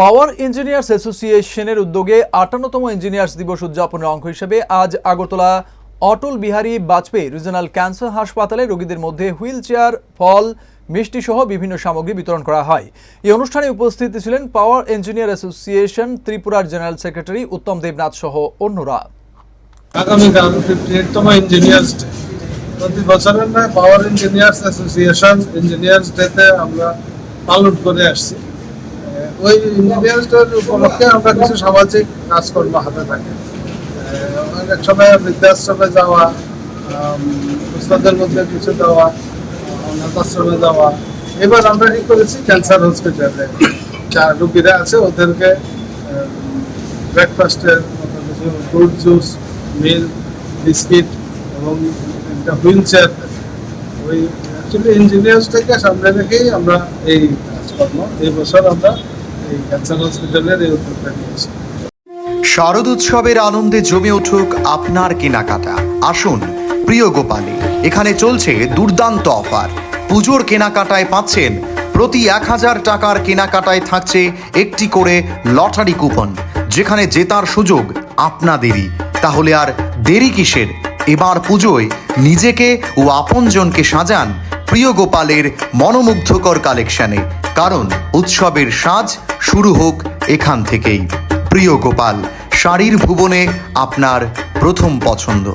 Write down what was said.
পাওয়ার engineers অ্যাসোসিয়েশনের উদ্যোগে আটান্নতম engineers দিবস উদযাপনের অঙ্গ হিসেবে আজ আগরতলা অটল বিহারী বাজপেয়ী রিজনাল ক্যান্সার হাসপাতালে রোগীদের মধ্যে হুইল চেয়ার ফল মিষ্টি সহ বিভিন্ন সামগ্রী বিতরণ করা হয়। এই অনুষ্ঠানে উপস্থিত ছিলেন পাওয়ার ইঞ্জিনিয়ার অ্যাসোসিয়েশন ত্রিপুরার জেনারেল সেক্রেটারি উত্তম দেবনাথ সহ অন্যরা। আগামীকাল পাওয়ার ইঞ্জিনিয়ার্স অ্যাসোসিয়েশন ইঞ্জিনিয়ার্স ডেতে আমরা পালন করে আসছি। ওই ডের উপলক্ষে আমরা কিছু সামাজিক কাজকর্ম হাতে থাকি। অনেক সময় বৃদ্ধাশ্রমে যাওয়া উস্তাদের মধ্যে কিছু দেওয়া, অনাথাশ্রমে যাওয়া। এবার আমরা কি করেছি? ক্যান্সার হসপিটালে যা রুগীরা আছে, ওদেরকে ব্রেকফাস্টের কিছু ফ্রুট জুস মিল বিস্কিট এবং একটা হুইল চেয়ার ওই অ্যাকচুয়ালি ইঞ্জিনিয়ার্স থেকে সামনে রেখেই আমরা এই কাজকর্ম। এই বছর আমরা শারদ উৎসবের আনন্দে জমে উঠুক আপনার কেনাকাটা। আসুন, প্রিয় গোপালে, এখানে চলছে দুর্দান্ত অফার। পুজোর কেনাকাটায় পাচ্ছেন, প্রতি এক হাজার টাকার কেনাকাটায় থাকছে একটি করে লটারি কুপন, যেখানে জেতার সুযোগ আপনাদেরই। তাহলে আর দেরি কিসের? এবার পুজোয় নিজেকে ও আপনজনকে সাজান প্রিয় গোপালের মনোমুগ্ধকর কালেকশনে কারণ উৎসবের সাজ শুরু হোক এখান থেকেই। প্রিয় গোপাল শাড়ির ভুবনে আপনার প্রথম পছন্দ।